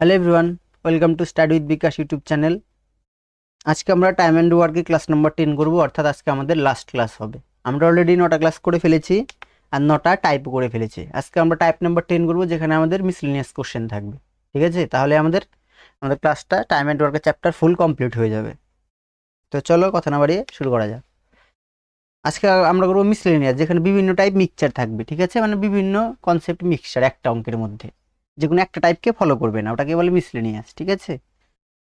Hello everyone welcome to study with Bikash YouTube channel আজকে আমরা time and ওয়ার্কে class number ten করব, অর্থাৎ আজকে আমাদের লাস্ট ক্লাস হবে। আমরা অলরেডি নটা ক্লাস করে ফেলেছি আর নটা টাইপও করে ফেলেছি। আজকে আমরা টাইপ নাম্বার টেন করব, যেখানে আমাদের মিসলিনিয়াস কোশ্চেন থাকবে। ঠিক আছে? তাহলে আমাদের আমাদের ক্লাসটা টাইম অ্যান্ড ওয়ার্কের চ্যাপ্টার ফুল কমপ্লিট হয়ে যাবে। তো চলো কথা না বাড়িয়ে শুরু করা যাক। আজকে আমরা করব মিসলেনিয়াস যেখানে বিভিন্ন টাইপ মিক্সচার থাকবে। ঠিক আছে? মানে বিভিন্ন কনসেপ্ট মিক্সচার একটা অঙ্কের মধ্যে। যে কোনো একটা টাইপকে ফলো করবে না, ওটাকে বলে মিসলেনিয়াস ঠিক আছে?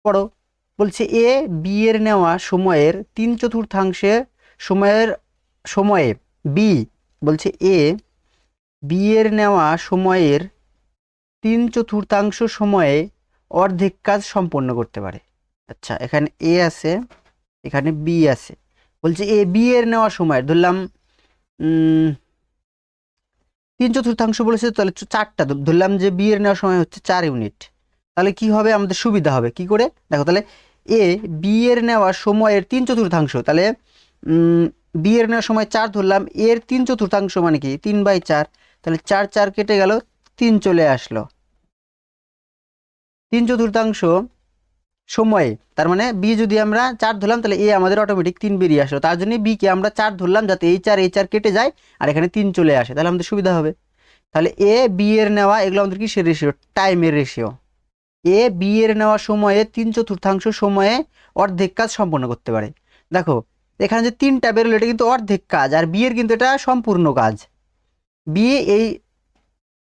পড়ো, বলছে এ বি এর নেওয়া সময়ের তিন চতুর্থাংশে সময়ের সময়ে বি বলছে এ বি এর নেওয়া সময়ের তিন চতুর্থাংশ সময়ে অর্ধেক কাজ সম্পন্ন করতে পারে। আচ্ছা এখানে এ আছে, এখানে বি আছে। বলছে এ বি এর নেওয়া সময়, ধরলাম তিন চতুর্থাংশ বলেছে, তাহলে চারটা ধর- ধরলাম যে বি এর নেওয়ার সময় হচ্ছে চার ইউনিট। তাহলে কি হবে? আমাদের সুবিধা হবে। কি করে? দেখো, তাহলে এ বি এর নেওয়া সময়ের তিন চতুর্থাংশ, তাহলে বি এর নেওয়ার সময় চার ধরলাম, এর তিন চতুর্থাংশ মানে কি? তিন বাই চার। তাহলে চার চার কেটে গেল, তিন চলে আসলো। তিন চতুর্থাংশ সময়ে। তার মানে বি যদি আমরা চার ধরলাম, তাহলে এ আমাদের অটোমেটিক তিন বেরিয়ে আসলো। তার জন্য বিকে আমরা চার ধরলাম যাতে এই চার এই চার কেটে যায় আর এখানে তিন চলে আসে। তাহলে আমাদের সুবিধা হবে। তাহলে এ বি এর নেওয়া, এগুলো আমাদের কিসের রেশিও টাইমের রেশিও এ বি এর নেওয়া সময়ে তিন চতুর্থাংশ সময়ে অর্ধেক কাজ সম্পন্ন করতে পারে। দেখো, এখানে যে তিনটা বেরোলো, এটা কিন্তু অর্ধেক কাজ, আর বিয়ের কিন্তু এটা সম্পূর্ণ কাজ। বিয়ে এই,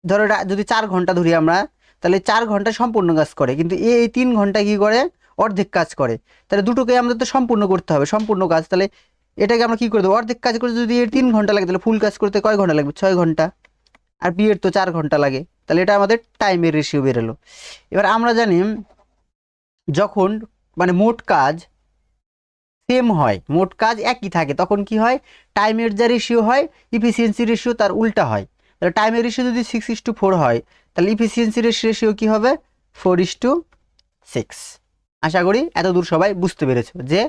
ধরো যদি চার ঘণ্টা ধরি আমরা তাহলে চার ঘণ্টা সম্পূর্ণ কাজ করে। কিন্তু এ এই তিন ঘণ্টা কি করে? অর্ধেক কাজ করে। তাহলে দুটোকে আমাদের তো সম্পূর্ণ করতে হবে, সম্পূর্ণ কাজ। তাহলে এটাকে আমরা কি করে দেবো? অর্ধেক কাজ করতে যদি এর তিন ঘণ্টা লাগে, তাহলে ফুল কাজ করতে কয় ঘণ্টা লাগবে? ছয় ঘণ্টা। আর বিয়ের তো চার ঘণ্টা লাগে। তাহলে এটা আমাদের টাইমের রেশিও বেরোলো। এবার আমরা জানি যখন মানে মোট কাজ সেম হয়, মোট কাজ একই থাকে, তখন কি হয়? টাইমের যা রেশিও হয় ইফিসিয়েন্সি রেশিও তার উল্টা হয়। তাহলে টাইমের রেশিও যদি সিক্স ইস টু ফোর হয় তাহলে ইফিসিয়েন্সি রেশিও কী হবে? ফোর ইস টু সিক্স আশা করি এত দূর সবাই বুঝতে পেরেছ যে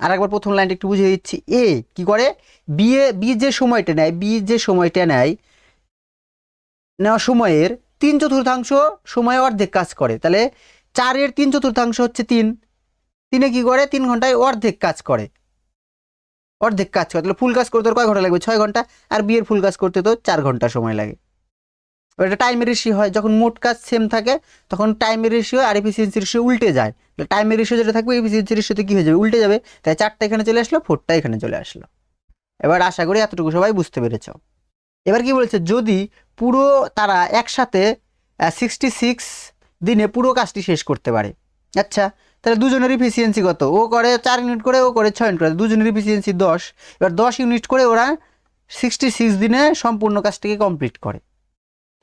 আর একবার প্রথম লাইনটা একটু বুঝিয়ে দিচ্ছি। এ কি করে? বিয়ে বি যে সময়টা নেয় বি যে সময়টা নেয় নেওয়া সময়ের তিন চতুর্থাংশ সময় অর্ধেক কাজ করে। তাহলে চারের তিন চতুর্থাংশ হচ্ছে তিন। তিনে কি করে? তিন ঘন্টায় অর্ধেক কাজ করে। অর্ধেক কাজ করে। তাহলে ফুল কাজ করতে কয় ঘণ্টা লাগবে? ছয় ঘণ্টা। আর বিয়ের ফুল কাজ করতে তো চার ঘণ্টা সময় লাগে। এটা টাইমের রেশিও হয়, যখন মোট কাজ সেম থাকে, তখন টাইমের রেশিও আর এফিসিয়েন্সি রেশিও উল্টে যায়। টাইমের রেশিও যেটা থাকবে এফিসিয়েন্সি রেশিওতে কী হয়ে যাবে? উল্টে যাবে। তাই চারটা এখানে চলে আসলো ফোরটা এখানে চলে আসলো। এবার আশা করি এতটুকু সবাই বুঝতে পেরেছ। এবার কি বলেছে? যদি পুরো তারা একসাথে সিক্সটি সিক্স দিনে পুরো কাজটি শেষ করতে পারে। আচ্ছা তাহলে দুজনের ইফিসিয়েন্সি কত? ও করে চার ইউনিট করে, ও করে ছয় ইউনিট করে। দুজনের ইফিসিয়েন্সি দশ। এবার দশ ইউনিট করে ওরা সিক্সটি সিক্স দিনে সম্পূর্ণ কাজটিকে কমপ্লিট করে।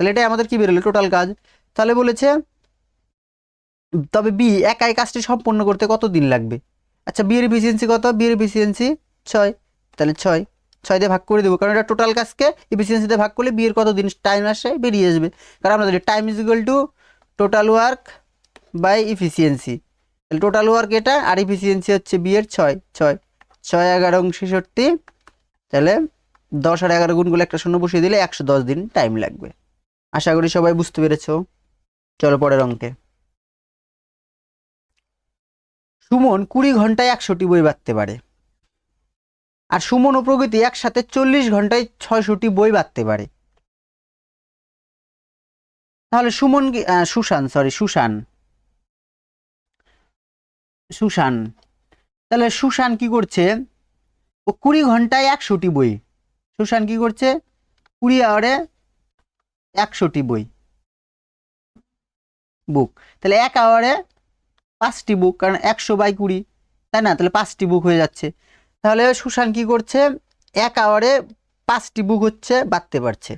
তাহলে এটাই আমাদের কি বেরোলো? টোটাল কাজ। তাহলে বলেছে, তবে বি একাই কাজটি সম্পন্ন করতে কত দিন লাগবে? আচ্ছা বিয়ের এফিসিয়েন্সি কত? বিয়ের এফিসিয়েন্সি ছয়। তাহলে ছয়। ছয় দিয়ে ভাগ করে দেবো, কারণ এটা টোটাল কাজকে এফিসিয়েন্সিতে ভাগ করলে বিয়ের কত দিন টাইম আসে? বেরিয়ে আসবে। কারণ আমরা time is equal to total work by efficiency তাহলে টোটাল ওয়ার্ক এটা আর ইফিসিয়েন্সি হচ্ছে বিয়ের ছয়। ছয়। ছয় এগারো ছেষট্টি। তাহলে দশ আর এগারো গুণগুলো একটা শূন্য বসিয়ে দিলে একশো দশ দিন টাইম লাগবে। আশা করি সবাই বুঝতে পেরেছ। চলো পরের অঙ্কে। সুমন কুড়ি ঘন্টায় একশোটি বই বাঁধতে পারে। আর সুমন ও প্রগতি একসাথে চল্লিশ ঘন্টায় ছয়শোটি বই বাঁধতে পারে। তাহলে সুমন কি সুশান সরি সুশান। সুশান। তাহলে সুশান কি করছে? ও কুড়ি ঘন্টায় একশোটি বই। সুশান কি করছে? কুড়ি আওয়ারে একশোটি বই। বুক। তাহলে এক আওয়ারে পাঁচটি বুক, কারণ একশো বাই কুড়ি, তাই না? তাহলে পাঁচটি বুক হয়ে যাচ্ছে। তাহলে সুশান কি করছে? এক আওয়ারে পাঁচটি বুক হচ্ছে বাঁধতে পারছে।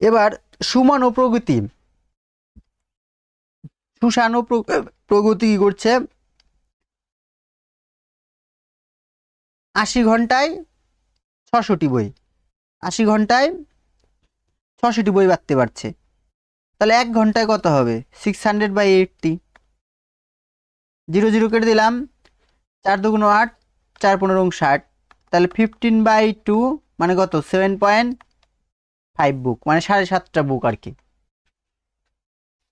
এবার সুমন ও প্রগতি। সুশান ও প্র- প্রগতি কি করছে? আশি ঘন্টায় ছশোটি বই। আশি ঘন্টায় ছশোটি বই বাঁধতে পারছে। তাহলে এক ঘন্টায় কত হবে? Six hundred by eighty zero zero কেটে দিলাম, চার দুগুণ আট, চার পনেরো ষাট তাহলে ফিফটিন বাই টু মানে কত? সেভেন পয়েন্ট ফাইভ বুক মানে সাড়ে সাতটা বুক আর কি।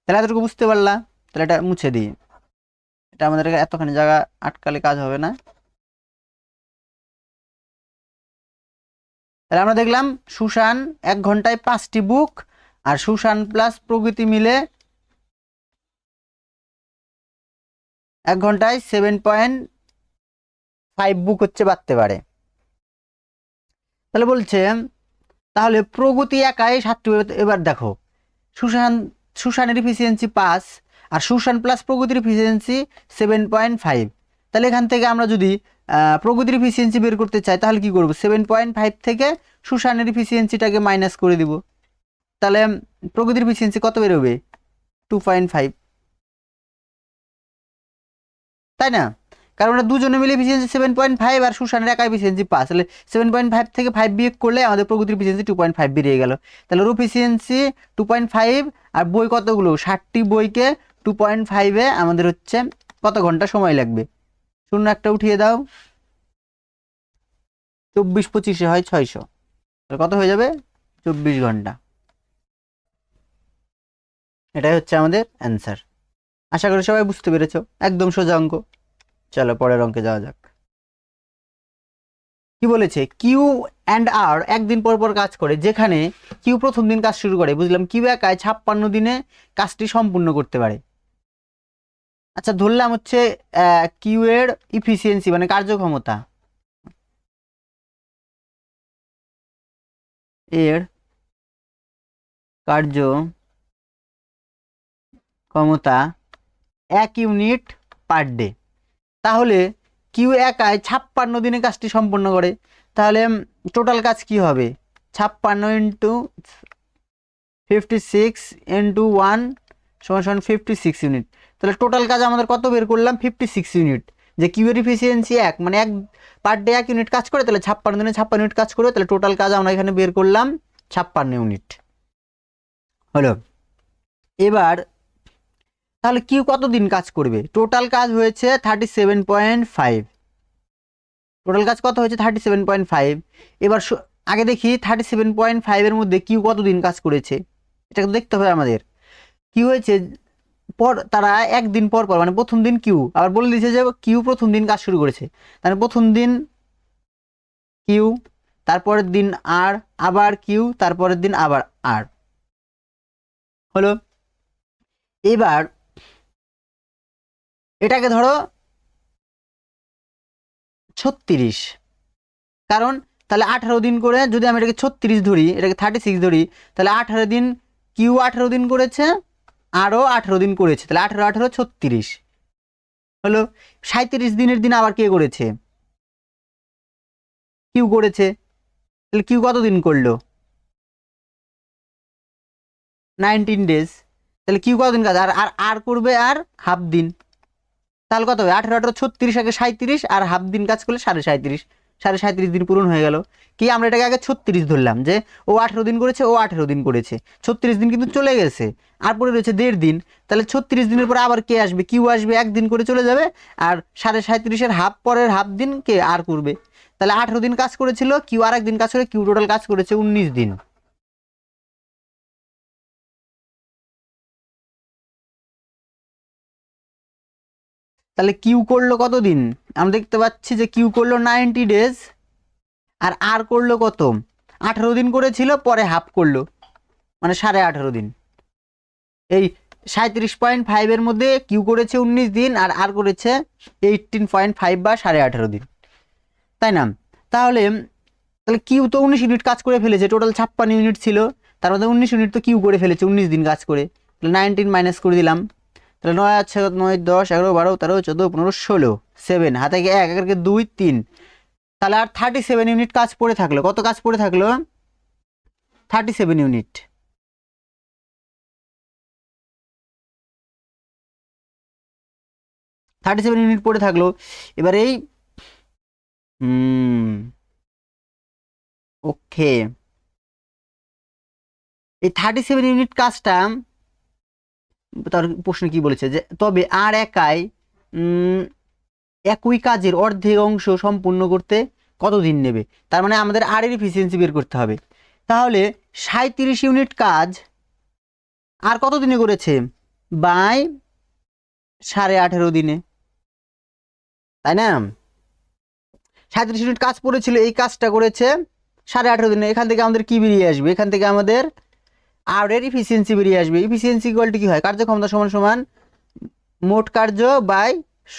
তাহলে এতটুকু বুঝতে পারলা? তাহলে এটা মুছে দিই। এটা আমাদের এতখানি জায়গা আটকালে কাজ হবে না। তাহলে আমরা দেখলাম সুশান এক ঘন্টায় পাঁচটি বুক আর সুশান প্লাস প্রকৃতি মিলে এক ঘন্টায় সেভেন পয়েন্ট ফাইভ বুক হচ্ছে বাড়তে পারে। তাহলে বলছে, তাহলে প্রগতি একাই সাতটি এবার দেখো, সুশান, সুশানের এফিসিয়েন্সি পাঁচ আর সুশান প্লাস প্রগতির এফিসিয়েন্সি সেভেন পয়েন্ট ফাইভ তাহলে এখান থেকে আমরা যদি প্রগতির এফিসিয়েন্সি বের করতে চাই, তাহলে কি করব? সেভেন পয়েন্ট ফাইভ থেকে সুশানের এফিসিয়েন্সিটাকে মাইনাস করে দিব। তাহলে প্রগতির এফিসিয়েন্সি কত বেরোবে? টু পয়েন্ট ফাইভ তাই না? কারণ ওরা দুজনে মিলে এফিসিয়েন্সি সেভেন পয়েন্ট ফাইভ আর সুশানের একা এফিসিয়েন্সি পাঁচ তাহলে সেভেন পয়েন্ট ফাইভ থেকে ফাইভ বিয়োগ করলে আমাদের প্রগতির এফিসিয়েন্সি টু পয়েন্ট ফাইভ বেরিয়ে গেল। তাহলে ওর এফিসিয়েন্সি টু পয়েন্ট ফাইভ আর বই কতগুলো? ষাটটি বইকে টু পয়েন্ট ফাইভে আমাদের হচ্ছে কত ঘণ্টা সময় লাগবে? শূন্য একটা উঠিয়ে দাও। চব্বিশ পঁচিশে হয় ছয়শো। কত হয়ে যাবে? চব্বিশ ঘণ্টা। এটাই হচ্ছে আমাদের অ্যান্সার আশা করি সবাই বুঝতে পেরেছ। একদম সোজা অঙ্ক। চলো পরের অঙ্কে যাওয়া যাক। কি বলেছে? কিউ অ্যান্ড আর একদিন পর পর কাজ করে, যেখানে কিউ প্রথম দিন কাজ শুরু করে। বুঝলাম কিউ একাই ছাপ্পান্ন দিনে কাজটি সম্পূর্ণ করতে পারে। আচ্ছা ধরলাম হচ্ছে কিউ এর ইফিসিয়েন্সি মানে কার্যক্ষমতা। এর কার্য ক্ষমতা এক ইউনিট পার ডে তাহলে কিউ একাই ছাপ্পান্ন দিনে কাজটি সম্পন্ন করে। তাহলে টোটাল কাজ কি হবে? ছাপ্পান্ন into fifty six into one সমান সমান ফিফটি সিক্স ইউনিট তাহলে টোটাল কাজ আমাদের কত বের করলাম? ফিফটি সিক্স ইউনিট যে কিউয়ের এফিসিয়েন্সি এক। মানে এক পার ডে এক ইউনিট কাজ করে, তাহলে ছাপ্পান্ন দিনে ছাপ্পান্ন ইউনিট কাজ করে, তাহলে টোটাল কাজ আমরা এখানে বের করলাম ছাপ্পান্ন ইউনিট হলো? এবার, তাহলে কিউ কতদিন কাজ করবে? টোটাল কাজ হয়েছে thirty seven point five total কাজ কত হয়েছে? থার্টি সেভেন পয়েন্ট ফাইভ এবার আগে দেখি থার্টি সেভেন পয়েন্ট ফাইভের মধ্যে কিউ কতদিন কাজ করেছে? এটা দেখতে হবে আমাদের। কি হয়েছে পর তারা একদিন পর পর মানে প্রথম দিন কিউ, আবার বলে দিয়েছে যে কিউ প্রথম দিন কাজ শুরু করেছে। তাহলে প্রথম দিন কিউ, তারপরের দিন আর, আবার কিউ, তারপরের দিন আবার আর। হলো, এবার এটাকে ধরো ছত্রিশ। কারণ তাহলে আঠারো দিন করে যদি আমি এটাকে ছত্রিশ ধরি, এটাকে থার্টি সিক্স ধরি, তাহলে আঠারো দিন কিউ আঠারো দিন করেছে আরও আঠারো দিন করেছে, তাহলে আঠারো আঠারো, ছত্রিশ। হলো সাঁত্রিশ দিনের দিন আবার কে করেছে? কিউ করেছে? তাহলে কিউ কত দিন করল? Nineteen days. তাহলে কিউ কতদিন কাজ আর আর আর করবে আর হাফ দিন। তাহলে কত হবে? আঠারো আঠারো, ছত্রিশ আগে সাঁত্রিশ আর হাফ দিন কাজ করলে সাড়ে সাঁত্রিশ সাড়ে সাঁত্রিশ দিন পূরণ হয়ে গেল। কি আমরা এটাকে আগে ছত্রিশ ধরলাম যে ও আঠেরো দিন করেছে, ও আঠেরো দিন করেছে। ছত্রিশ দিন কিন্তু চলে গেছে। আর পরে রয়েছে দেড় দিন। তাহলে ছত্রিশ দিনের পরে আবার কে আসবে? কিউ আসবে? একদিন করে চলে যাবে। আর সাড়ে সাঁত্রিশের হাফ পরের হাফ দিন কে আর করবে? তাহলে আঠেরো দিন কাজ করেছিল, কিউ আর একদিন কাজ করে, কিউ টোটাল কাজ করেছে উনিশ দিন। তাহলে কিউ করল কতদিন? আমরা দেখতে পাচ্ছি যে কিউ করল নাইনটি ডেজ আর আর করল কত? আঠারো দিন করেছিল, পরে হাফ করল। মানে সাড়ে আঠারো দিন। এই সাঁত্রিশ পয়েন্ট ফাইভের মধ্যে কিউ করেছে উনিশ দিন, আর আর করেছে এইটিন পয়েন্ট ফাইভ বা সাড়ে আঠারো দিন। তাই না? তাহলে তাহলে কিউ তো উনিশ ইউনিট কাজ করে ফেলেছে টোটাল ছাপ্পান্ন ইউনিট ছিল। তার মধ্যে উনিশ ইউনিট তো কিউ করে ফেলেছে, উনিশ দিন কাজ করে। তাহলে নাইনটিন মাইনাস করে দিলাম। তাহলে নয় আছে নয় দশ এগারো বারো তেরো চোদ্দ পনেরো ষোলো সেভেন হাতে গিয়ে এক একের দুই, তিন। তাহলে আর থার্টি সেভেন ইউনিট কাজ পড়ে থাকল। কত কাজ পড়ে থাকল? Thirty seven unit thirty seven unit পড়ে থাকল। এবার এই ওকে এই থার্টি সেভেন ইউনিট কাজটা তার প্রশ্ন কি বলেছে যে, তবে আর একাই একই কাজের অর্ধেক অংশ সম্পূর্ণ করতে কতদিন নেবে? তার মানে আমাদের আর এর এফিসিয়েন্সি বের করতে হবে। তাহলে সাঁত্রিশ ইউনিট কাজ আর কত দিনে করেছে? বাই সাড়ে আঠেরো দিনে। তাই না? সাঁত্রিশ ইউনিট কাজ পড়েছিল, এই কাজটা করেছে সাড়ে আঠেরো দিনে। এখান থেকে আমাদের কি বেরিয়ে আসবে? এখান থেকে আমাদের আউটের ইফিসিয়েন্সি বেরিয়ে আসবে। ইফিসিয়েন্সি ইকুয়ালটি কি হয়? কার্যক্ষমতা সমান সমান মোট কার্য বাই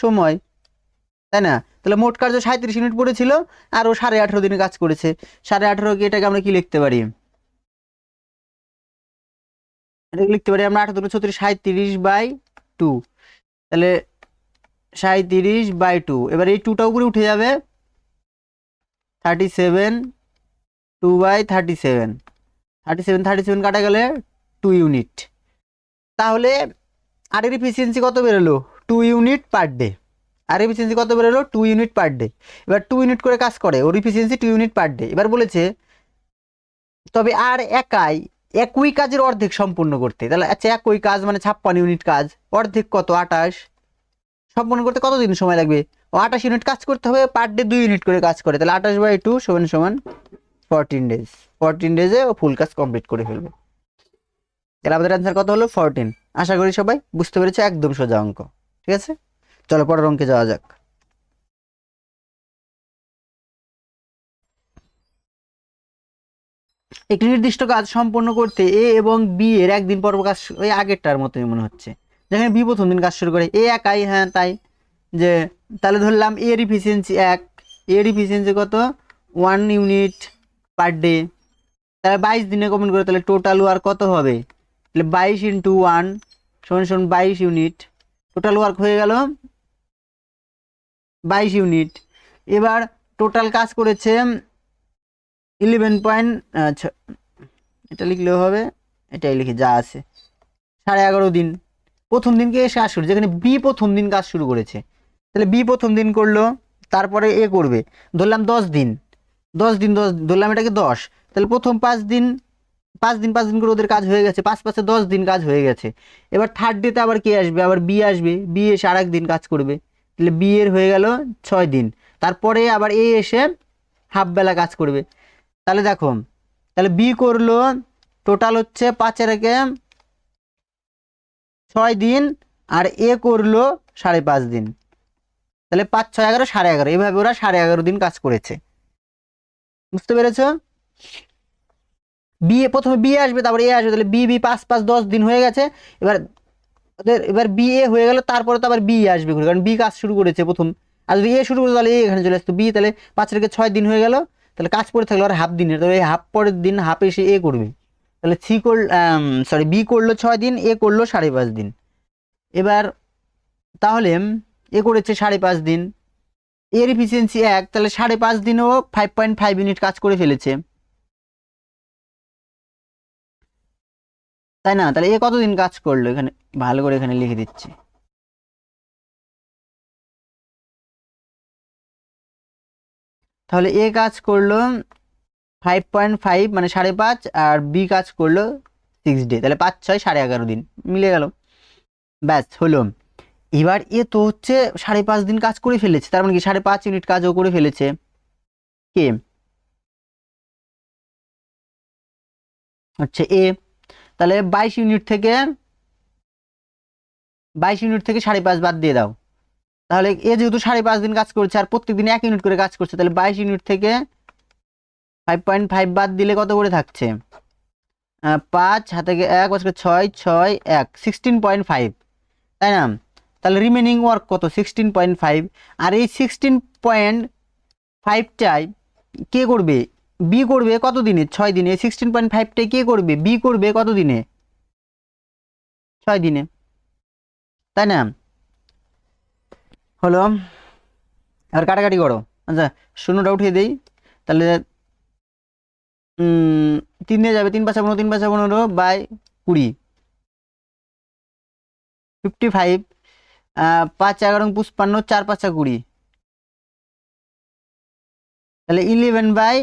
সময়। তাই না? তাহলে মোট কার্য সাঁত্রিশ ইউনিট পড়েছিল আর ও সাড়ে আঠেরো দিনে কাজ করেছে। সাড়ে আঠেরো কি এটাকে আমরা কি লিখতে পারি? এটাকে লিখতে পারি আমরা আঠাত্তর ছত্রিশ সাঁত্রিশ বাই টু। তাহলে সাঁত্রিশ বাই টু। এবার এই টুটা উপরে উঠে যাবে thirty seven, two by thirty seven. Thirty seven thirty seven কাটা গেলে টু ইউনিট তাহলে আরের এফিসিয়েন্সি কত বেরোলো? টু ইউনিট পার ডে আর এফিসিয়েন্সি কত বেরোলো? টু ইউনিট পার ডে এবার টু ইউনিট করে কাজ করে, ওর efficiency two unit per day এবার বলেছে, তবে আর একাই, একই কাজের অর্ধেক সম্পূর্ণ করতে। তাহলে আচ্ছা একই কাজ মানে ছাপ্পান্ন ইউনিট কাজ। অর্ধেক কত? আঠাশ। সম্পূর্ণ করতে কতদিন সময় লাগবে? ও আঠাশ ইউনিট কাজ করতে হবে পার ডে দুই ইউনিট করে কাজ করে। তাহলে আঠাশ বাই টু সমান সমান ফোরটিন ডেজ ফোরটিন ডেজে ও ফুল কাজ কমপ্লিট করে ফেলবে। তাহলে আমাদের অ্যান্সার কত হলো? ফোরটিন আশা করি সবাই বুঝতে পেরেছে, একদম সোজা অঙ্ক। ঠিক আছে? চলো পরের অঙ্কে যাওয়া যাক। একটি নির্দিষ্ট কাজ সম্পন্ন করতে এ এবং বি এর একদিন পর কাজ ওই আগেরটার মতোই মনে হচ্ছে। যেখানে বি প্রথম দিন কাজ শুরু করে। এ একাই হ্যাঁ তাই। যে, তাহলে ধরলাম এর ইফিসিয়েন্সি এক। এর ইফিসিয়েন্সি কত? ওয়ান ইউনিট পার ডে তাহলে বাইশ দিনে কমেন্ট করে, তাহলে টোটাল ওয়ার্ক কত হবে? তাহলে বাইশ ইন্টু ওয়ান সমান সমান বাইশ ইউনিট টোটাল ওয়ার্ক হয়ে গেল বাইশ ইউনিট এবার টোটাল কাজ করেছে ইলেভেন পয়েন্ট এটা লিখলেও হবে, এটাই লিখে যা আছে, সাড়ে এগারো দিন। প্রথম দিনকে এসে কাজ শুরু, যেখানে বি প্রথম দিন কাজ শুরু করেছে। তাহলে বি প্রথম দিন করল, তারপরে এ করবে। ধরলাম দশ দিন। দশ দিন, দশ ধরলাম এটাকে দশ। তাহলে প্রথম পাঁচ দিন পাঁচ দিন পাঁচ দিন করে ওদের কাজ হয়ে গেছে। পাঁচ পাঁচে দশ দিন কাজ হয়ে গেছে। এবার থার্ড ডেতে আবার কে আসবে? আবার বি আসবে। বি এসে আর দিন কাজ করবে। তাহলে বি এর হয়ে গেল ছয় দিন। তারপরে আবার এ এসে হাফ বেলা কাজ করবে। তাহলে দেখো, তাহলে বি করল টোটাল হচ্ছে পাঁচের একে ছয় দিন আর এ করল সাড়ে পাঁচ দিন। তাহলে পাঁচ, ছয়, এগারো, সাড়ে এগারো। এভাবে ওরা সাড়ে এগারো দিন কাজ করেছে। বুঝতে পেরেছ? বিয়ে প্রথমে বিয়ে আসবে, তারপরে এ আসবে, তাহলে বি বি পাঁচ পাঁচ, দশ দিন হয়ে গেছে। এবার ওদের, এবার বি এ হয়ে গেল, তারপরে তো আবার বি আসবে ঘুরে, কারণ বি কাজ শুরু করেছে প্রথম। আর যদি এ শুরু করে তাহলে এ এখানে চলে আসতো। বি তাহলে পাঁচ থেকে ছয় দিন হয়ে গেল, তাহলে কাজ পড়ে থাকল আর হাফ দিনের। তাহলে এই হাফ পরের দিন হাফ এসে এ করবে। তাহলে সি কর সরি বি করল ছয় দিন এ করল সাড়ে পাঁচ দিন। এবার তাহলে এ করেছে সাড়ে পাঁচ দিন। এর এফিসিয়েন্সি এক, তাহলে সাড়ে পাঁচ দিনেও ফাইভ পয়েন্ট ফাইভ ইউনিট কাজ করে ফেলেছে। তাই না? তাহলে এ কতদিন কাজ করল? এখানে ভালো করে এখানে লিখে দিচ্ছি। তাহলে এ কাজ করল ফাইভ পয়েন্ট ফাইভ মানে সাড়ে পাঁচ, আর বি কাজ করল সিক্স ডে তাহলে পাঁচ, ছয়, সাড়ে এগারো দিন। মিলে গেল। ব্যাস, হলো। এবার এ তো হচ্ছে সাড়ে পাঁচ দিন কাজ করে ফেলেছে। তার মানে কি? সাড়ে পাঁচ ইউনিট কাজও করে ফেলেছে। কে? হচ্ছে এ। তাহলে বাইশ ইউনিট থেকে, বাইশ ইউনিট থেকে সাড়ে পাঁচ বাদ দিয়ে দাও। তাহলে এ যেহেতু সাড়ে পাঁচ দিন কাজ করছে আর প্রত্যেক দিন এক ইউনিট করে কাজ করছে, তাহলে বাইশ ইউনিট থেকে ফাইভ পয়েন্ট ফাইভ বাদ দিলে কত করে থাকছে? পাঁচ, হাতে এক বছর ছয় ছয়, এক সিক্সটিন পয়েন্ট ফাইভ তাই না? তাহলে রিমেনিং ওয়ার্ক কত? সিক্সটিন পয়েন্ট ফাইভ আর এই সিক্সটিন পয়েন্ট ফাইভটাই কে করবে? বি করবে কত দিনে ছয় দিনে সিক্সটিন পয়েন্ট ফাইভটাই কে করবে? বি করবে কত দিনে ছয় দিনে তাই না? হলো, আর কাটাকাটি করো। আচ্ছা শূন্যটা উঠিয়ে দেই। তাহলে তিন দিয়ে যাবে তিন পাঁচা পনেরো তিন পাঁচা পনেরো বাই কুড়ি। ফিফটি ফাইভ পাঁচ, এগারো পুষ্পান্ন, চার, পাঁচা কুড়ি। তাহলে eleven by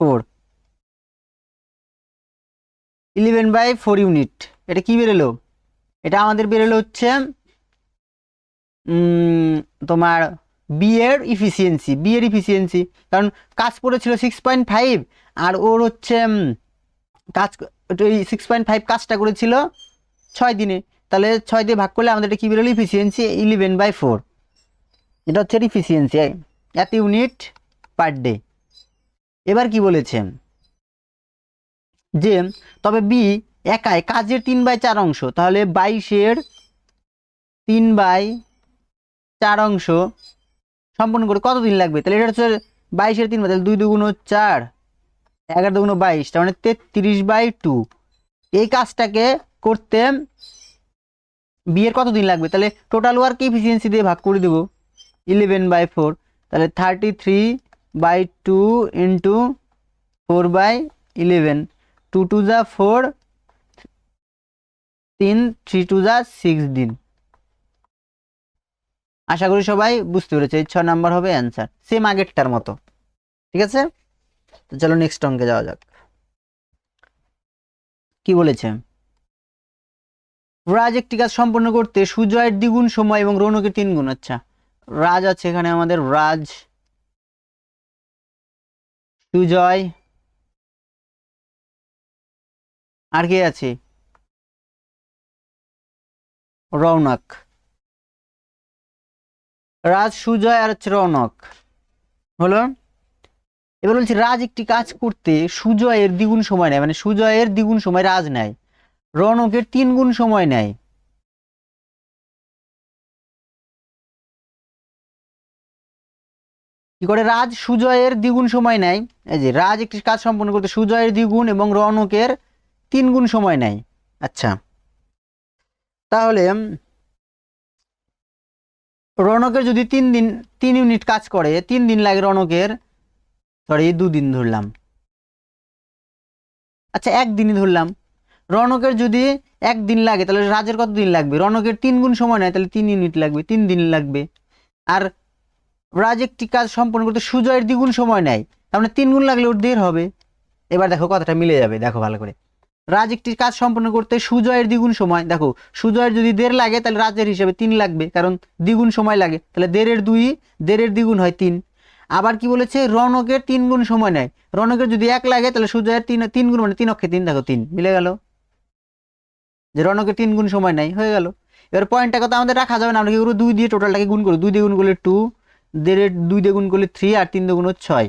four eleven by four unit এটা কি বেরোলো? এটা আমাদের বেরোলো হচ্ছে তোমার বি এর ইফিসিয়েন্সি বি এর ইফিসিয়েন্সি কারণ কাজ পড়েছিল সিক্স পয়েন্ট ফাইভ আর ওর হচ্ছে কাজ, ওই সিক্স পয়েন্ট ফাইভ কাজটা করেছিল ছয় দিনে। তাহলে ছয় দিয়ে ভাগ করলে আমাদের এটা কী বেরোলো ইফিসিয়েন্সি ইলেভেন বাই ফোর এটা হচ্ছে ইফিসিয়েন্সি এত ইউনিট পার ডে এবার কি বলেছে? যে, তবে বি একাই কাজের তিন বাই চার অংশ, তাহলে বাইশের তিন বাই চার অংশ সম্পূর্ণ করে কতদিন লাগবে? তাহলে এটা হচ্ছে বাইশের তিন বাই তাহলে দুই দুগুণ চার, এগারো দুগুণ বাইশ, তার মানে তেত্রিশ বাই টু এই কাজটাকে করতে বিয়ের কতদিন লাগবে? তাহলে টোটাল ওয়ার্ক এফিসিয়েন্সি দিয়ে ভাগ করে দেবো। ইলেভেন বাই ফোর তাহলে thirty three by two into four by eleven two two যা ফোর তিন থ্রি টু যা সিক্স দিন। আশা করি সবাই বুঝতে পেরেছে, এই ছ নাম্বার হবে অ্যান্সার সেম আগেরটার মতো। ঠিক আছে? তো চলো নেক্সট অঙ্কে যাওয়া যাক। কি বলেছে? রাজ একটি কাজ সম্পন্ন করতে সুজয়ের দ্বিগুণ সময় এবং রৌনকের তিন গুণ আচ্ছা। রাজ আছে এখানে আমাদের, রাজ, সুজয়, আর কে আছে? রৌনক। রাজ, সুজয় আর হচ্ছে রৌনক। হলো? এবার বলছি রাজ একটি কাজ করতে সুজয়ের দ্বিগুণ সময় নেয় মানে সুজয়ের দ্বিগুণ সময় রাজ নেয়। রৌনকের তিন গুণ সময় নেয়। কি করে? রাজ সুজয়ের দ্বিগুণ সময় নেয়। এই যে, রাজ একটি কাজ সম্পন্ন করতে সুজয়ের দ্বিগুণ এবং রৌনকের তিন গুণ সময় নেয়। আচ্ছা। তাহলে, রৌনকের যদি তিন দিন, তিন ইউনিট কাজ করে, তিন দিন লাগে রৌনকের সরি দুদিন ধরলাম। আচ্ছা একদিনই ধরলাম। রৌনকের যদি একদিন লাগে, তাহলে রাজের কত দিন লাগবে? রৌনকের তিন গুণ সময় নেয়, তাহলে তিন ইউনিট লাগবে, তিন দিন লাগবে। আর রাজ একটি কাজ সম্পন্ন করতে সুজয়ের দ্বিগুণ সময় নেয়, তার মানে তিন গুণ লাগলে ওর দের হবে। এবার দেখো কথাটা মিলে যাবে, দেখো ভালো করে। রাজ একটি কাজ সম্পন্ন করতে সুজয়ের দ্বিগুণ সময়, দেখো, সুজয়ের যদি দেড় লাগে, তাহলে রাজের হিসাবে তিন লাগবে, কারণ দ্বিগুণ সময় লাগে, তাহলে দেড়ের দুই, দেড়ের দ্বিগুণ হয় তিন। আবার কি বলেছে? রনকের তিন গুণ সময় নেয়। রনকের যদি এক লাগে, তাহলে সুজয়ের তিন তিন গুণ মানে তিন অক্ষে তিন, দেখো তিন, মিলে গেল। যে রনকের তিন গুণ সময় নেয় হয়ে গেল। এবার পয়েন্টটা কথা আমাদের রাখা যাবে না, আমরা কি করব দুই দিয়ে টোটালটাকে গুণ করব দুই দিয়ে গুণ করলে টু দেড়ের দুই দিয়ে গুণ করলে থ্রি আর তিন দিয়ে গুণ ছয়।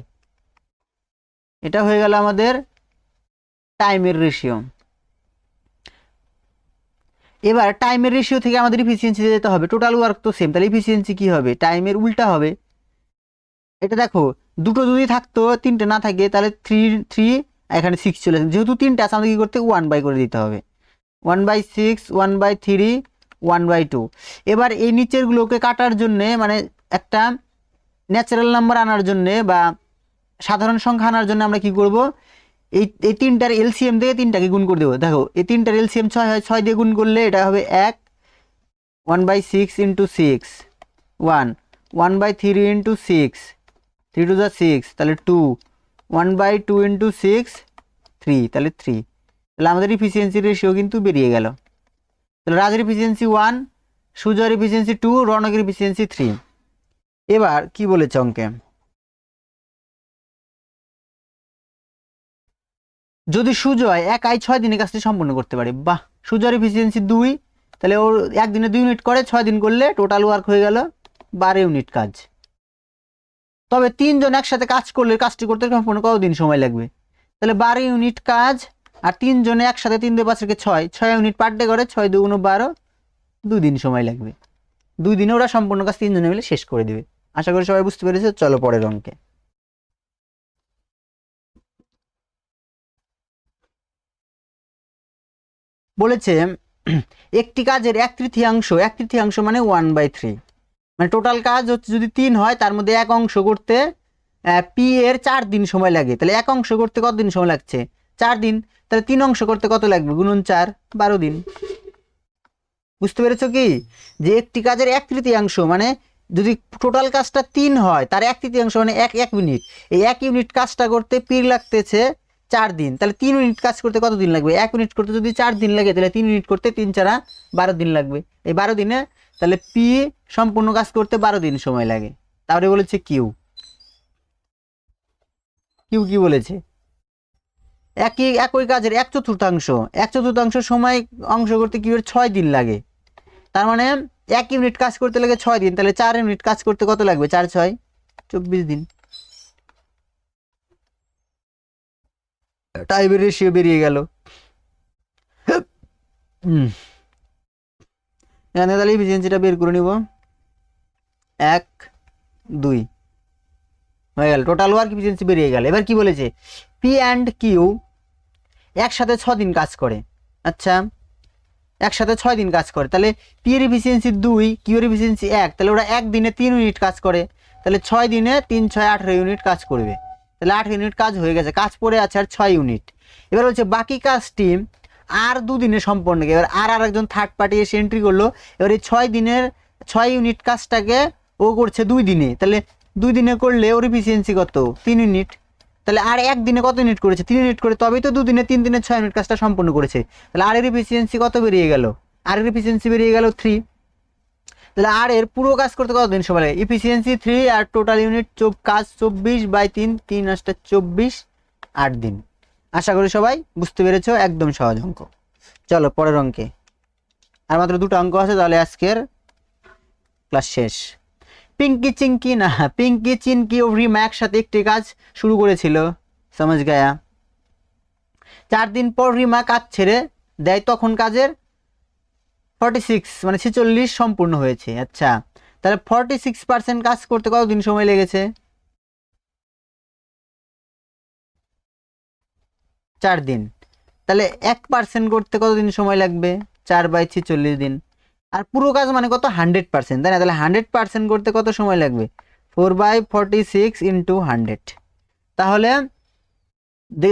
এটা হয়ে গেল আমাদের টাইমের রেশিও এবার টাইমের রেশিও থেকে আমাদের ইফিসিয়েন্সি যেতে হবে। টোটাল ওয়ার্ক তো সেম তাহলে ইফিসিয়েন্সি কী হবে? টাইমের উল্টা হবে। এটা দেখো, দুটো যদি থাকতো, তিনটে না থাকে, তাহলে থ্রি থ্রি এখানে সিক্স চলে যেহেতু তিনটে আছে, আমাদের কী করতে ওয়ান বাই করে দিতে হবে। One by six, one by three, one by two. এবার এই নিচেরগুলোকে কাটার জন্যে মানে একটা ন্যাচারাল নাম্বার আনার জন্যে বা সাধারণ সংখ্যা আনার জন্য আমরা কি করব? এই এই তিনটার এলসিএম দিয়ে তিনটাকে গুণ করে দেবো। দেখো, এই তিনটার এলসিএম ছয় হয়, ছয় দিয়ে গুণ করলে এটা হবে এক। One by six into six, one. One by three into six, three two যা সিক্স, তাহলে two. One by two into six, three, তাহলে থ্রি। তাহলে আমাদের ইফিসিয়েন্সি রেশিও কিন্তু বেরিয়ে গেল। তাহলে রাজের ইফিসিয়েন্সি ওয়ান সুজয়ের ইফিসিয়েন্সি টু রনকের ইফিসিয়েন্সি থ্রি এবার কি বলেছে অঙ্কে? যদি সুজয় একাই ছয় দিনের কাজটি সম্পূর্ণ করতে পারে, বাহ সুজয়ের ইফিসিয়েন্সি দুই, তাহলে ওর একদিনে দুই ইউনিট করে, ছয় দিন করলে টোটাল ওয়ার্ক হয়ে গেল বারো ইউনিট কাজ। তবে তিনজন একসাথে কাজ করলে, কাজটি করতে সম্পূর্ণ কতদিন সময় লাগবে? তাহলে বারো ইউনিট কাজ আর তিনজনে একসাথে তিন দুই পাঁচকে ছয় ছয় ইউনিট পার ডে করে ছয় দুগুণ বারো, দুই দিন সময় লাগবে। দুই দিনে ওরা সম্পূর্ণ কাজ তিনজনে মিলে শেষ করে দেবে। আশা করি সবাই বুঝতে পেরেছে, চলো পরের অঙ্কে। বলেছে, একটি কাজের এক তৃতীয়াংশ এক তৃতীয়াংশ মানে ওয়ান বাই থ্রি মানে টোটাল কাজ হচ্ছে যদি তিন হয়, তার মধ্যে এক অংশ করতে পি এর চার দিন সময় লাগে। তাহলে এক অংশ করতে কত দিন সময় লাগছে? চার দিন। তাহলে তিন অংশ করতে কত লাগবে? গুণন চার, বারো দিন। বুঝতে পেরেছ কি? যে একটি কাজের এক তৃতীয়াংশ মানে যদি টোটাল কাজটা তিন হয়, তার এক তৃতীয়াংশ মানে এক এক মিনিট এই এক ইউনিট কাজটা করতে পি লাগতেছে চার দিন। তাহলে তিন ইউনিট কাজ করতে কত দিন লাগবে? এক ইউনিট করতে যদি চার দিন লাগে, তাহলে তিন ইউনিট করতে তিন চারা বারো দিন লাগবে। এই বারো দিনে তাহলে পি সম্পূর্ণ কাজ করতে বারো দিন সময় লাগে। তারপরে বলেছে কিউ। কিউ কি বলেছে? একই একই কাজের এক চতুর্থাংশ। এক চতুর্থাংশ সময় অংশ করতে কি করে? ছয় দিন লাগে। তার মানে এক ইউনিট কাজ করতে লাগে ছয় দিন। তাহলে চার ইউনিট কাজ করতে কত লাগবে? চার, ছয়, চব্বিশ দিন। টাইমের রেশিও বেরিয়ে গেল। এখানে তাহলে ইফিসিয়েন্সিটা বের করে নিব। এক, দুই। হয়ে গেল। টোটাল ওয়ার্ক ইফিসিয়েন্সি বেরিয়ে গেল। এবার কি বলেছে? পি অ্যান্ড কিউ একসাথে ছ দিন কাজ করে। আচ্ছা একসাথে ছয় দিন কাজ করে। তাহলে পি এর ইফিসিয়েন্সি দুই কিউ এর ইফিসিয়েন্সি এক, তাহলে ওরা এক দিনে তিন ইউনিট কাজ করে। তাহলে ছয় দিনে তিন, ছয়, আঠেরো ইউনিট কাজ করবে। তাহলে আট ইউনিট কাজ হয়ে গেছে, কাজ পড়ে আছে আর ছয় ইউনিট এবার হচ্ছে বাকি কাজটি আর দুদিনে সম্পন্ন। এবার আর আরেকজন থার্ড পার্টি এসে এন্ট্রি করল। এবার এই ছয় দিনের, ছয় ইউনিট কাজটাকে ও করছে দুই দিনে। তাহলে দুই দিনে করলে ওর ইফিসিয়েন্সি কত? তিন ইউনিট তাহলে আর এক দিনে কত ইউনিট করেছে? তিন ইউনিট করে, তবেই তো দুদিনে, তিন দিনে ছয় ইউনিট কাজটা সম্পূর্ণ করেছে। তাহলে আর এর ইফিসিয়েন্সি কত বেরিয়ে গেল? আর এর ইফিসিয়েন্সি বেরিয়ে গেল থ্রি তাহলে আর এর পুরো কাজ করতে কত দিন সময় লাগে? ইফিসিয়েন্সি থ্রি আর টোটাল ইউনিট কাজ চব্বিশ বাই তিন তিন আসটা চব্বিশ, আট দিন। আশা করি সবাই বুঝতে পেরেছ, একদম সহজ অঙ্ক। চলো, পরের অঙ্কে। আর মাত্র দুটো অঙ্ক আছে, তাহলে আজকের ক্লাস শেষ। পিঙ্কি চিঙ্কি না পিঙ্কি চিনকি ও রিমা একসাথে একটি কাজ শুরু করেছিল, সমাজ গায়া। চার দিন পর রিমা কাজ ছেড়ে দেয়, তখন কাজের ফর্টি সিক্স মানে ছেচল্লিশ সম্পূর্ণ হয়েছে আচ্ছা। তাহলে ফর্টি সিক্স পার্সেন্ট কাজ করতে কতদিন সময় লেগেছে? চার দিন। তাহলে এক পার্সেন্ট করতে কতদিন সময় লাগবে? চার বাই ছেচল্লিশ দিন। আর পুরো কাজ মানে কত? হান্ড্রেড পার্সেন্ট তাই না? তাহলে হান্ড্রেড পার্সেন্ট করতে কত সময় লাগবে? Four by forty six into hundred তাহলে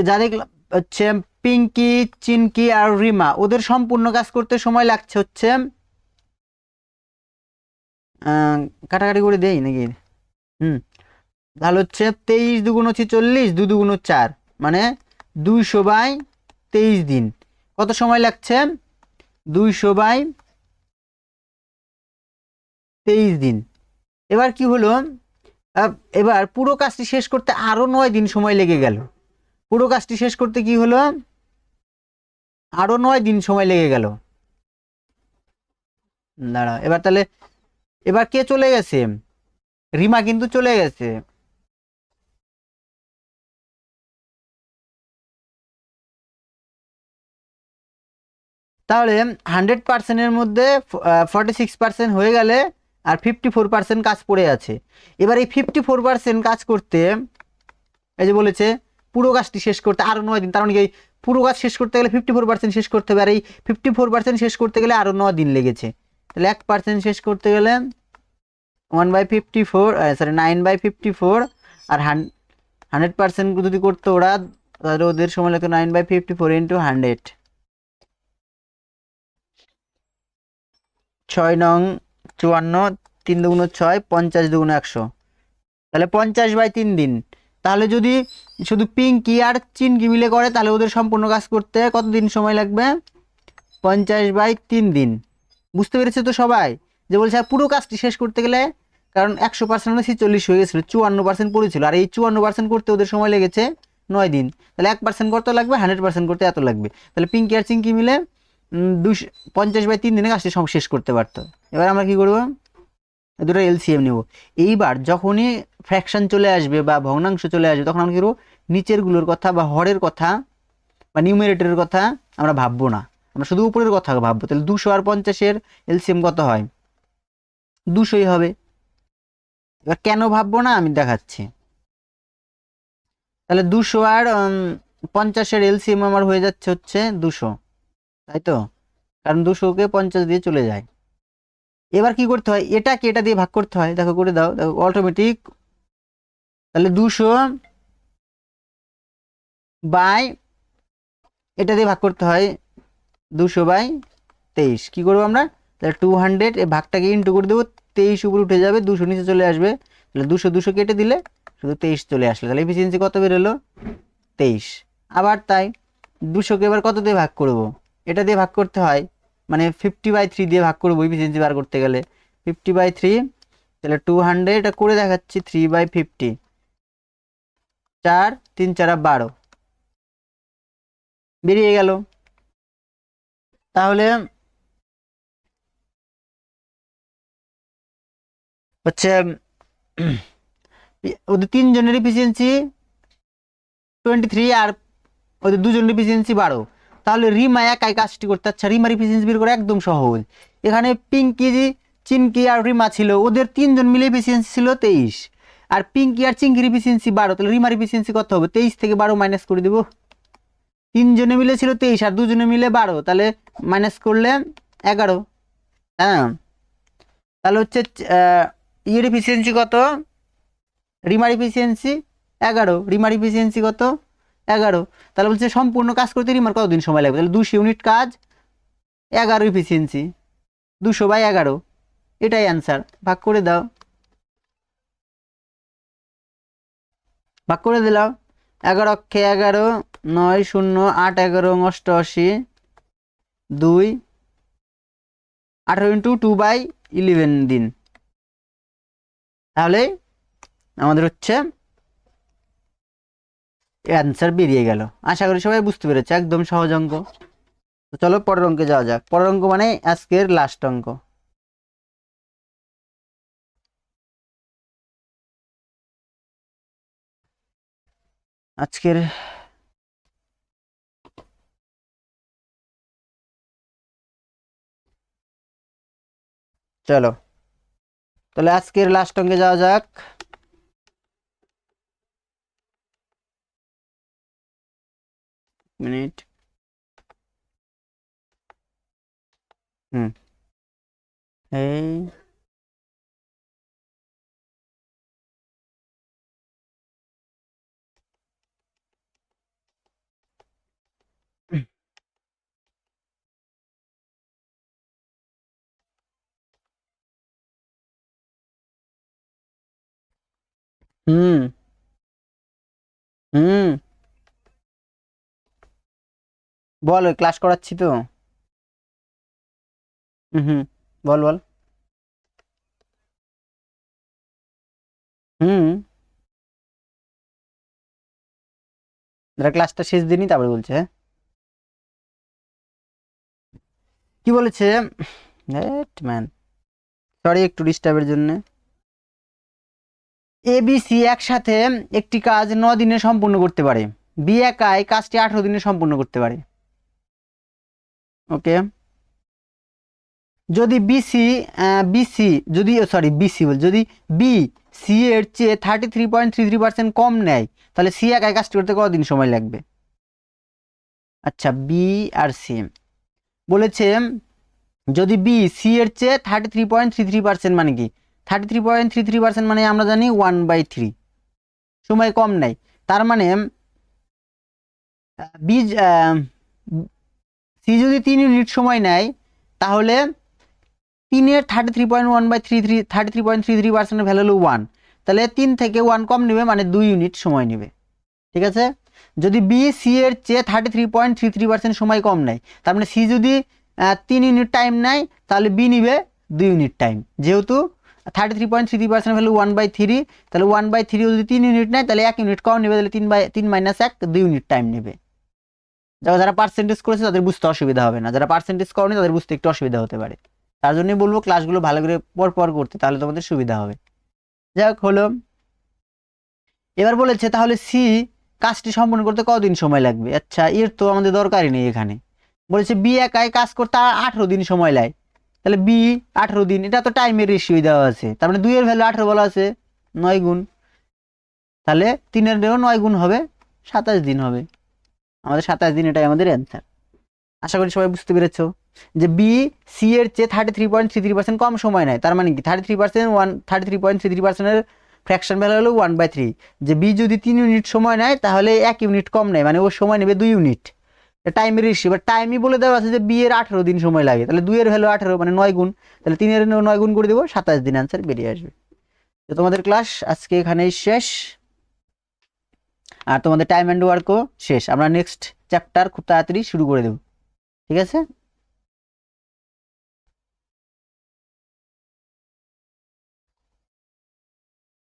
যা দেখলাম, হচ্ছে পিঙ্কি, চিনকি আর রিমা, ওদের সম্পূর্ণ কাজ করতে সময় লাগছে হচ্ছে কাটাকাটি করে দেই নাকি? হুম। তাহলে হচ্ছে তেইশ দুগুণ হচ্ছে চল্লিশ, দু দুগুণ চার মানে দুইশো বাই তেইশ দিন। কত সময় লাগছে? দুইশো বাই তেইশ দিন। এবার কি হলো? এবার পুরো কাজটি শেষ করতে আরও নয় দিন সময় লেগে গেল। পুরো কাজটি শেষ করতে কি হলো? আরও নয় দিন সময় লেগে গেল। দাঁড়া এবার তাহলে, এবার কে চলে গেছে? রিমা কিন্তু চলে গেছে। তাহলে হান্ড্রেড পার্সেন্টের মধ্যে ফর্টি সিক্স পার্সেন্ট হয়ে গেলে আর ফিফটি ফোর পার্সেন্ট কাজ পড়ে আছে। এবার এই ফিফটি ফোর পার্সেন্ট কাজ করতে, এই যে বলেছে, পুরো কাজটি শেষ করতে আরও নয় দিন, তার মানে এই পুরো কাজ শেষ করতে গেলে ফিফটি ফোর পার্সেন্ট শেষ করতে হবে, আর এই ফিফটি ফোর পার্সেন্ট শেষ করতে গেলে আরও নয় দিন লেগেছে। তাহলে এক পার্সেন্ট শেষ করতে গেলে one by fifty four sorry nine by fifty four R hundred percent যদি করতো ওরা, তাহলে ওদের সময় লাগতো nine by fifty four into hundred ছয় নং চুয়ান্ন, তিন দুগুণ ছয়, পঞ্চাশ দুগুণ একশো। তাহলে পঞ্চাশ বাই তিন দিন। তাহলে যদি শুধু পিঙ্কি আর চিনকি মিলে করে, তাহলে ওদের সম্পূর্ণ কাজ করতে কতদিন সময় লাগবে? পঞ্চাশ বাই তিন দিন। বুঝতে পেরেছে তো সবাই? যে বলছে পুরো কাজটি শেষ করতে গেলে কারণ একশো পার্সেন্ট ছিচল্লিশ হয়ে গেছিল, চুয়ান্ন পার্সেন্ট পড়েছিল আর এই চুয়ান্ন পার্সেন্ট করতে ওদের সময় লেগেছে নয় দিন। তাহলে এক পার্সেন্ট করতে লাগবে হান্ড্রেড পার্সেন্ট করতে এত লাগবে। তাহলে পিঙ্কি আর চিঙ্কি মিলে দুশো পঞ্চাশ বাই তিন দিনে কাজটি শেষ করতে পারতো। এবার আমরা কি করব? দুটো এলসিএম নেব। এইবার যখনই ফ্র্যাকশন চলে আসবে বা ভগ্নাংশ চলে আসবে, তখন আমরা কি করব? নিচেরগুলোর কথা বা হরের কথা বা নিউমারেটরের কথা আমরা ভাববো না। আমরা শুধু উপরের কথা ভাববো। তাহলে দুশো আর পঞ্চাশের এলসিএম কত হয়? দুশোই হবে। এবার কেন ভাববো না? আমি দেখাচ্ছি। তাহলে দুশো আর পঞ্চাশের এলসিএম আমার হয়ে যাচ্ছে হচ্ছে দুশো। তাই তো? কারণ দুশোকে পঞ্চাশ দিয়ে চলে যায়। এবার কি করতে হয়? এটাকে এটা দিয়ে ভাগ করতে হয়। দেখো, করে দাও। দেখো অটোমেটিক তাহলে দুশো বাই এটা দিয়ে ভাগ করতে হয় দুশো বাই তেইশ। কি করব আমরা? তাহলে টু হান্ড্রেড এই ভাগটাকে ইন্টু করে দেবো। তেইশ উপরে উঠে যাবে, দুশো নিচে চলে আসবে। তাহলে দুশো দুশো কেটে দিলে শুধু তেইশ চলে আসলো। তাহলে এফিসিয়েন্সি কত বেরোলো? তেইশ। আবার তাই, দুশোকে এবার কত দিয়ে ভাগ করব? এটা দিয়ে ভাগ করতে হয় মানে ফিফটি বাই থ্রি দিয়ে ভাগ করব এফিসিয়েন্সি বার করতে গেলে। ফিফটি বাই থ্রি তাহলে টু হান্ড্রেড এটা করে দেখাচ্ছি থ্রি বাই ফিফটি চার, তিন চারা বারো। বেরিয়ে গেল। তাহলে হচ্ছে, ওদের তিনজনের এফিসিয়েন্সি টোয়েন্টি থ্রি আর ওদের দুজনের এফিসিয়েন্সি বারো। তাহলে রিমা একাই কাজটি করতে আচ্ছা রিমার এফিসিয়েন্সি বের করে একদম সহজ। এখানে পিঙ্কি, চিনকি আর রিমা ছিল। ওদের তিনজন মিলে এফিসিয়েন্সি ছিল তেইশ। আর পিঙ্কি আর চিঙ্কির এফিসিয়েন্সি বারো। তাহলে রিমার এফিসিয়েন্সি কত হবে? তেইশ থেকে বারো মাইনাস করে দেবো। তিনজনে মিলে ছিল তেইশ আর দুজনে মিলে বারো। তাহলে মাইনাস করলে এগারো। হ্যাঁ। তাহলে হচ্ছে ইয়ের এফিসিয়েন্সি কত? রিমার এফিসিয়েন্সি এগারো। রিমার এফিসিয়েন্সি কত? এগারো। তাহলে বলছে সম্পূর্ণ কাজ করতে রিমার কতদিন সময় লাগবে? তাহলে দুশো ইউনিট কাজ, এগারো এফিসিয়েন্সি দুশো বাই এগারো। এটাই অ্যান্সার ভাগ করে দাও। ভাগ করে দিলাম। এগারো অক্ষে এগারো, নয় শূন্য, আট এগারো, অষ্টআশি, দুই, আঠারো ইন্টু টু বাই ইলেভেন দিন। তাহলে আমাদের হচ্ছে অ্যান্সার বেরিয়ে গেল। আশা করি সবাই বুঝতে পেরেছে, একদম সহজ অঙ্ক। তো চলো পরের অঙ্কে যাওয়া যাক। পরের অঙ্ক মানে আজকের লাস্ট অঙ্ক। আজকের চলো। তাহলে আজকের লাস্ট অঙ্কে যাওয়া যাক। মিনিট হুম এই হুম হুম বল, ওই ক্লাস করাচ্ছি তো। হুম বল বল। হুম। ক্লাসটা শেষ দিনই তারপরে বলছে হ্যাঁ? কি বলেছে? ম্যান সরি একটু ডিস্টার্বের জন্য। এ বি সি একসাথে একটি কাজ ন দিনে সম্পূর্ণ করতে পারে। বি একাই কাজটি আঠারো দিনে সম্পূর্ণ করতে পারে। ওকে? যদি বিসি বিসি যদি সরি বিসি বল, যদি বি সি এর চেয়ে thirty three point three three percent কম নেয়, তাহলে সি একাই কাজটি করতে কতদিন সময় লাগবে? আচ্ছা বি আর সি বলেছে, যদি বি সি এর চেয়ে thirty three point three three percent মানে কি? Thirty three point three three percent মানে আমরা জানি ওয়ান বাই থ্রি সময় কম নেয়। তার মানে বি সি যদি তিন ইউনিট সময় নেয়, তাহলে তিনের thirty three point one by three three thirty three point three three পার্সেন্টের ভ্যালু হলো ওয়ান তাহলে তিন থেকে ওয়ান কম নেবে মানে দুই ইউনিট সময় নেবে। ঠিক আছে? যদি বি সি এর চেয়ে thirty three point three three percent সময় কম নেয়, তার মানে সি যদি তিন ইউনিট টাইম নেয়, তাহলে বি নিবে দুই ইউনিট টাইম যেহেতু thirty three point three three percent value one by three তাহলে ওয়ান বাই থ্রি যদি তিন ইউনিট নেয়, তাহলে এক ইউনিট কম নেবে, তাহলে তিন বাই তিন মাইনাস এক, দুই ইউনিট টাইম নেবে। যারা যারা পার্সেন্টেজ করেছে তাদের বুঝতে অসুবিধা হবে না। যারা পার্সেন্টেজ করেনি তাদের বুঝতে একটু অসুবিধা হতে পারে। তার জন্যই বলব ক্লাসগুলো ভালো করে পর পর করতে, তাহলে তোমাদের সুবিধা হবে। যাই হোক হলো, এবার বলেছে তাহলে সি কাজটি সম্পন্ন করতে কতদিন সময় লাগবে? আচ্ছা এর তো আমাদের দরকারই নেই এখানে। বলেছে বি একাই কাজ করতে আঠেরো দিন সময় লাগে। তাহলে বি আঠেরো দিন, এটা তো টাইমের রেশিও দেওয়া আছে। তার মানে দুইয়ের ভ্যালু আঠেরো বলা আছে, নয় গুণ। তাহলে তিনের নয় গুণ হবে, সাতাশ দিন হবে। আমাদের সাতাশ দিন এটাই আমাদের অ্যান্সার আশা করি সবাই বুঝতে পেরেছ যে বি সি এর চেয়ে thirty three point three three percent কম সময় নেয়। তার মানে কি? Thirty three percent one thirty three point three three পার্সেন্টের ফ্র্যাকশন ভ্যালু হলো ওয়ান বাই থ্রি যে বি যদি তিন ইউনিট সময় নেয়, তাহলে এক ইউনিট কম নেয়। মানে ও সময় নেবে দুই ইউনিট টাইমের রেশিও এবার টাইমই বলে দেওয়া আছে যে বি এর আঠেরো দিন সময় লাগে। তাহলে দুইয়ের ভ্যালু আঠেরো মানে নয় গুণ। তাহলে তিনের নয় গুণ করে দেবো, সাতাশ দিন অ্যান্সার বেরিয়ে আসবে। তো তোমাদের ক্লাস আজকে এখানেই শেষ। আর তোমাদের টাইম অ্যান্ড ওয়ার্কও শেষ। আমরা নেক্সট চ্যাপ্টার খুব তাড়াতাড়ি শুরু করে দেব। ঠিক আছে?